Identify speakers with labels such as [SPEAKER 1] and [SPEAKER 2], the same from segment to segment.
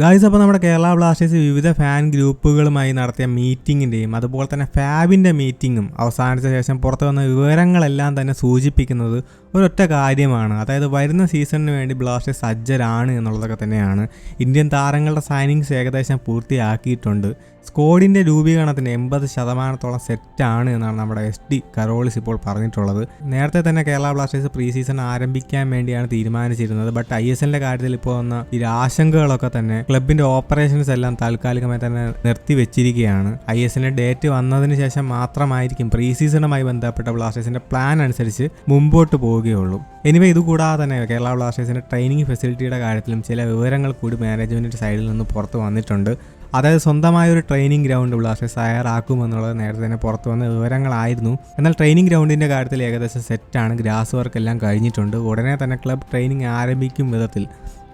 [SPEAKER 1] Guys അപ്പോൾ നമ്മുടെ Kerala Blasters വിവിധ ഫാൻ ഗ്രൂപ്പുകളുമായി നടത്തിയ മീറ്റിങ്ങിന്റെയും അതുപോലെ തന്നെ ഫാബിന്റെ മീറ്റിങ്ങും അവസാനിച്ച ശേഷം പുറത്തു വന്ന വിവരങ്ങളെല്ലാം തന്നെ സൂചിപ്പിക്കുന്നത് ഒരൊറ്റ കാര്യമാണ്. അതായത് വരുന്ന സീസണിന് വേണ്ടി ബ്ലാസ്റ്റേഴ്സ് സജ്ജരാണ് എന്നുള്ളതൊക്കെ തന്നെയാണ്. ഇന്ത്യൻ താരങ്ങളുടെ സൈനിങ്സ് ഏകദേശം പൂർത്തിയാക്കിയിട്ടുണ്ട്. സ്കോഡിന്റെ രൂപീകരണത്തിന് എൺപത് ശതമാനത്തോളം സെറ്റാണ് എന്നാണ് നമ്മുടെ എസ് ഡി കരോളിസ് ഇപ്പോൾ പറഞ്ഞിട്ടുള്ളത്. നേരത്തെ തന്നെ കേരള ബ്ലാസ്റ്റേഴ്സ് പ്രീ സീസൺ ആരംഭിക്കാൻ വേണ്ടിയാണ് തീരുമാനിച്ചിരുന്നത്. ബട്ട് ഐ എസ് എല്ലിന്റെ കാര്യത്തിൽ ഇപ്പോൾ വന്ന ഈ ആശങ്കകളൊക്കെ തന്നെ ക്ലബിന്റെ ഓപ്പറേഷൻസ് എല്ലാം താൽക്കാലികമായി തന്നെ നിർത്തിവെച്ചിരിക്കുകയാണ് ഐ എസ് എല്ലിന്റെ ഡേറ്റ് വന്നതിന് ശേഷം മാത്രമായിരിക്കും പ്രീ സീസണുമായി ബന്ധപ്പെട്ട ബ്ലാസ്റ്റേഴ്സിന്റെ പ്ലാൻ അനുസരിച്ച് മുമ്പോട്ട് പോവുകയുള്ളൂ. എനിവേ ഇതുകൂടാതെ തന്നെ കേരള ബ്ലാസ്റ്റേഴ്സിന്റെ ട്രെയിനിങ് ഫെസിലിറ്റിയുടെ കാര്യത്തിലും ചില വിവരങ്ങൾ കൂടി മാനേജ്മെന്റിന്റെ സൈഡിൽ നിന്ന് പുറത്ത് വന്നിട്ടുണ്ട്. അതായത് സ്വന്തമായ ഒരു ട്രെയിനിങ് ഗ്രൗണ്ട് ബ്ലാസ്റ്റേഴ്സ് തയ്യാറാക്കുമെന്നുള്ളത് നേരത്തെ തന്നെ പുറത്തു വന്ന വിവരങ്ങളായിരുന്നു. എന്നാൽ ട്രെയിനിങ് ഗ്രൗണ്ടിന്റെ കാര്യത്തിൽ ഏകദേശം സെറ്റാണ്. ഗ്രാസ് വർക്ക് എല്ലാം കഴിഞ്ഞിട്ടുണ്ട്. ഉടനെ തന്നെ ക്ലബ് ട്രെയിനിങ് ആരംഭിക്കും വിധത്തിൽ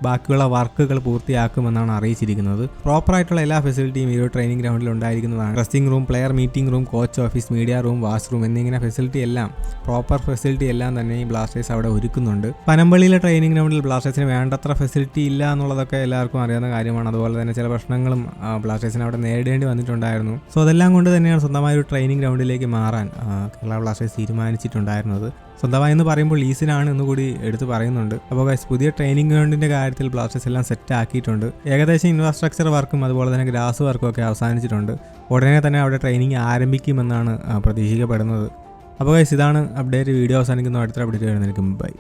[SPEAKER 1] ബാക്കിയുള്ള വർക്കുകൾ പൂർത്തിയാക്കുമെന്നാണ് അറിയിച്ചിരിക്കുന്നത്. പ്രോപ്പറായിട്ടുള്ള എല്ലാ ഫെസിലിറ്റിയും ഈ ഒരു ട്രെയിനിങ് ഗ്രൗണ്ടിൽ ഉണ്ടായിരിക്കുന്നതാണ്. Dressing room player meeting room coach office media room washroom എന്നിങ്ങനെ ഫെസിലിറ്റി എല്ലാം പ്രോപ്പർ ഫെസിലിറ്റി എല്ലാം തന്നെ ഈ ബ്ലാസ്റ്റേഴ്സ് അവിടെ ഒരുക്കുന്നുണ്ട്. പനമ്പള്ളിയിലെ ട്രെയിനിങ് ഗ്രൗണ്ടിൽ ബ്ലാസ്റ്റേഴ്സിന് വേണ്ടത്ര ഫെസിലിറ്റി ഇല്ല എന്നുള്ളതൊക്കെ എല്ലാവർക്കും അറിയാവുന്ന കാര്യമാണ്. അതുപോലെ തന്നെ ചില പ്രശ്നങ്ങളും ബ്ലാസ്റ്റേഴ്സിന് അവിടെ നേരിടേണ്ടി വന്നിട്ടുണ്ടായിരുന്നു. സോ അതെല്ലാം കൊണ്ട് തന്നെയാണ് സ്വന്തമായ ഒരു ട്രെയിനിങ് ഗ്രൗണ്ടിലേക്ക് മാറാൻ കേരള ബ്ലാസ്റ്റേഴ്സ് തീരുമാനിച്ചിട്ടുണ്ടായിരുന്നത്. സ്വന്തമായി എന്ന് പറയുമ്പോൾ ലീസിനാണ് എന്നുകൂടി എടുത്തു പറയുന്നുണ്ട്. അപ്പോൾ പുതിയ ട്രെയിനിങ് ഗ്രൗണ്ടിന്റെ കാര്യത്തിൽ ബ്ലാസ്റ്റേഴ്സ് എല്ലാം സെറ്റ് ആക്കിയിട്ടുണ്ട്. ഏകദേശം ഇൻഫ്രാസ്ട്രക്ചർ വർക്കും അതുപോലെ തന്നെ ഗ്രാസ് വർക്കും ഒക്കെ അവസാനിച്ചിട്ടുണ്ട്. ഉടനെ തന്നെ അവിടെ ട്രെയിനിങ് ആരംഭിക്കുമെന്നാണ് പ്രതീക്ഷിക്കപ്പെടുന്നത്. അപ്പോൾ ഇതാണ് അപ്ഡേറ്റ് വീഡിയോ അവസാനിക്കുന്ന അടുത്ത അപ്ഡേറ്റ് വരുന്നതിന് ബൈ